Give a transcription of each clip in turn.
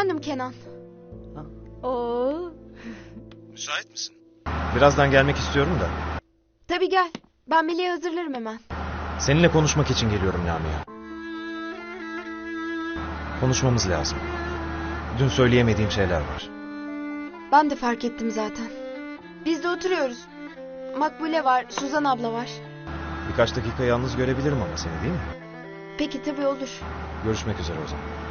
Efendim Kenan. Oo. Müsait misin? Birazdan gelmek istiyorum da. Tabii gel. Ben Melih'i hazırlarım hemen. Seninle konuşmak için geliyorum Lamia. Konuşmamız lazım. Dün söyleyemediğim şeyler var. Ben de fark ettim zaten. Biz de oturuyoruz. Makbule var, Suzan abla var. Birkaç dakika yalnız görebilirim ama seni değil mi? Peki tabii olur. Görüşmek üzere o zaman.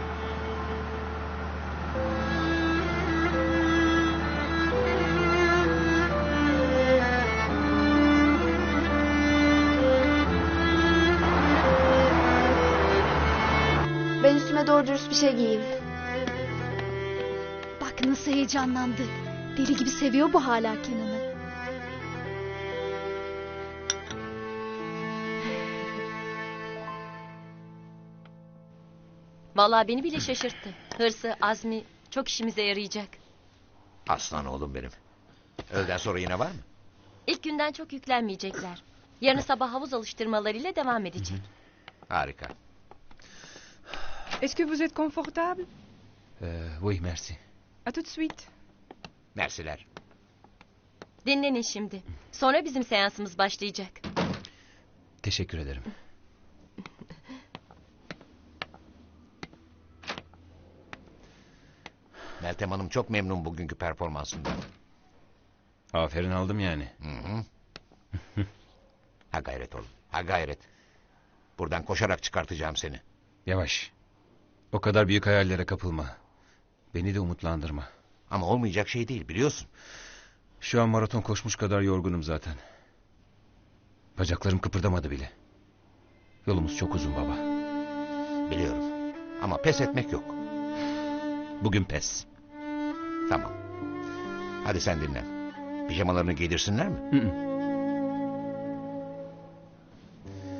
Üstüme doğru dürüst bir şey giyeyim. Bak nasıl heyecanlandı. Deli gibi seviyor bu hala Kenan'ı. Vallahi beni bile şaşırttı. Hırsı, azmi çok işimize yarayacak. Aslan oğlum benim. Öğleden sonra yine var mı? İlk günden çok yüklenmeyecekler. Yarın sabah havuz alıştırmalarıyla devam edecek. Harika. Est-ce que vous êtes confortable Euh, oui, merci. À tout de suite. Mersiler. Dinlenin şimdi. Sonra bizim seansımız başlayacak. Teşekkür ederim. Meltem Hanım çok memnun bugünkü performansından. Aferin aldım yani. Hı hı. ha gayret oğlum. Ha gayret. Buradan koşarak çıkartacağım seni. Yavaş. O kadar büyük hayallere kapılma. Beni de umutlandırma. Ama olmayacak şey değil biliyorsun. Şu an maraton koşmuş kadar yorgunum zaten. Bacaklarım kıpırdamadı bile. Yolumuz çok uzun baba. Biliyorum. Ama pes etmek yok. Bugün pes. Tamam. Hadi sen dinlen. Pijamalarını giydirsinler mi? Hı hı.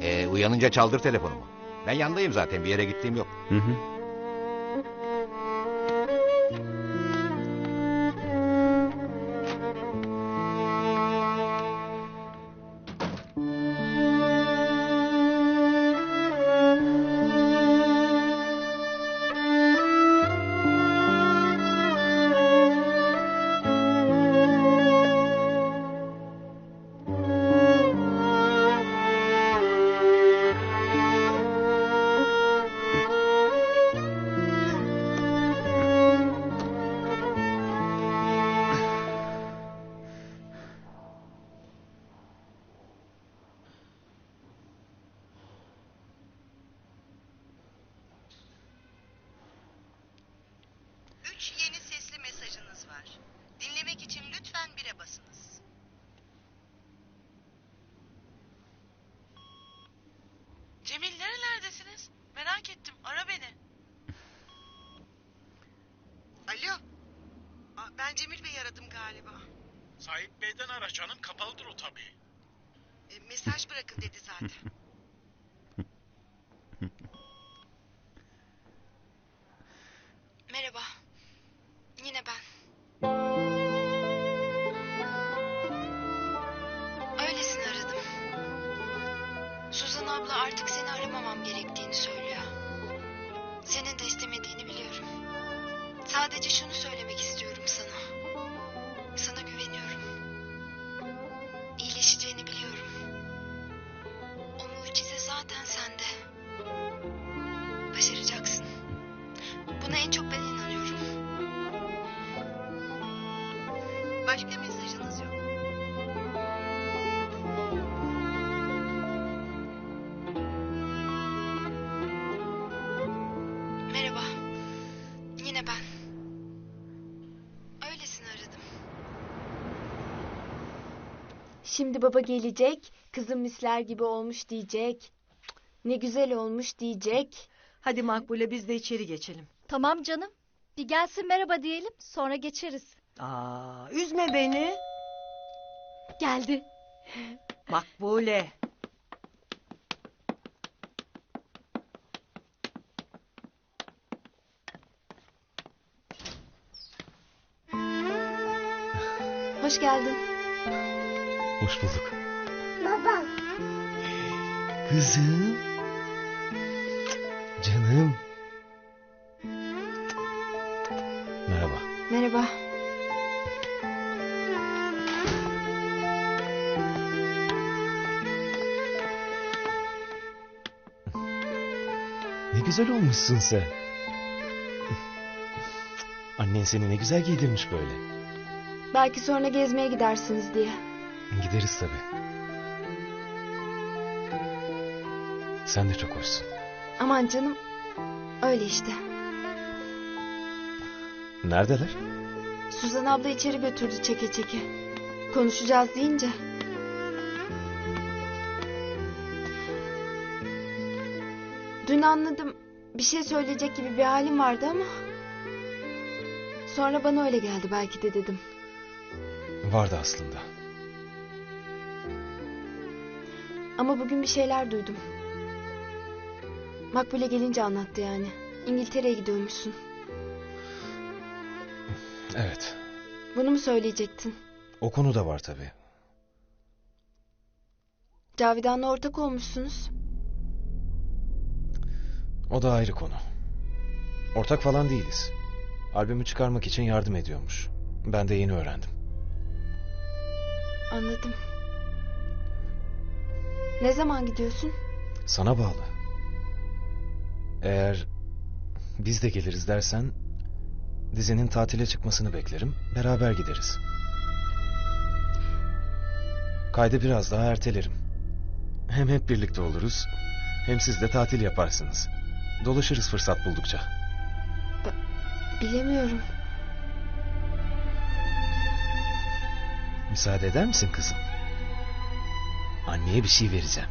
Ee, uyanınca çaldır telefonumu. Ben yandayım zaten bir yere gittiğim yok. Hı hı. Üç yeni sesli mesajınız var. Dinlemek için lütfen bire basınız. Cemil nerelerdesiniz? Merak ettim. Ara beni. Alo. Aa, Ben Cemil Bey'i aradım galiba. Sahip Bey'den ara canım kapalıdır o tabii. E, mesaj bırakın dedi zaten. Suzan abla artık seni aramamam gerektiğini söylüyor. Senin de istemediğini biliyorum. Sadece şunu söylemek istiyorum sana. Sana güveniyorum. İyileşeceğini biliyorum. O mucize zaten sende. Başaracaksın. Buna en çok ben Merhaba. Yine ben. Öylesine aradım. Şimdi baba gelecek. Kızım misler gibi olmuş diyecek. Ne güzel olmuş diyecek. Hadi Makbule biz de içeri geçelim. Tamam canım. Bir gelsin merhaba diyelim sonra geçeriz. Aa, üzme beni. Geldi. Makbule. Hoş geldin. Hoş bulduk. Baba. Kızım. Canım. Merhaba. Merhaba. Ne güzel olmuşsun sen. Annen seni ne güzel giydirmiş böyle. Belki sonra gezmeye gidersiniz diye. Gideriz tabii. Sen de çok hoşsun. Aman canım. Öyle işte. Neredeler? Suzan abla içeri götürdü çeke çeke. Konuşacağız deyince. Dün anladım. Bir şey söyleyecek gibi bir halim vardı ama... Sonra bana öyle geldi belki de dedim. Vardı aslında. Ama bugün bir şeyler duydum. Makbule gelince anlattı yani. İngiltere'ye gidiyormuşsun. Evet. Bunu mu söyleyecektin? O konu da var tabii. Cavidan'la ortak olmuşsunuz. O da ayrı konu. Ortak falan değiliz. Albümü çıkarmak için yardım ediyormuş. Ben de yeni öğrendim. Anladım. Ne zaman gidiyorsun? Sana bağlı. Eğer biz de geliriz dersen dizinin tatile çıkmasını beklerim. Beraber gideriz. Kaydı biraz daha ertelerim. Hem hep birlikte oluruz. Hem siz de tatil yaparsınız. Dolaşırız fırsat buldukça. Bilemiyorum. Müsaade eder misin kızım? Anneye bir şey vereceğim.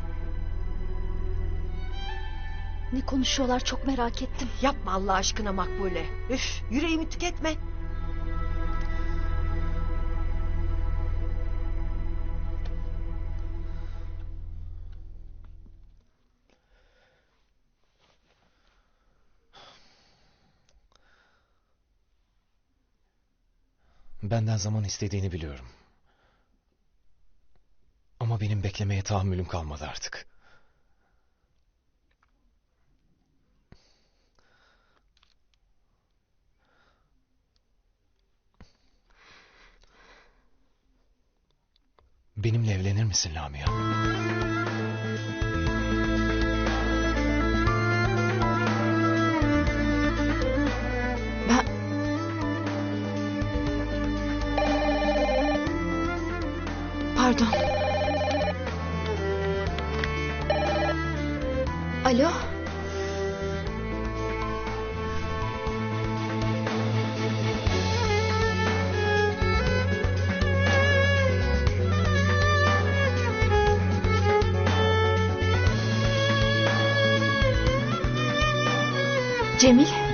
Ne konuşuyorlar çok merak ettim. Yapma Allah aşkına Makbule. Üf, yüreğimi tüketme. Benden zaman istediğini biliyorum. Benim beklemeye tahammülüm kalmadı artık. Benimle evlenir misin Lamia? Ben... Pardon. Alo? Cemil?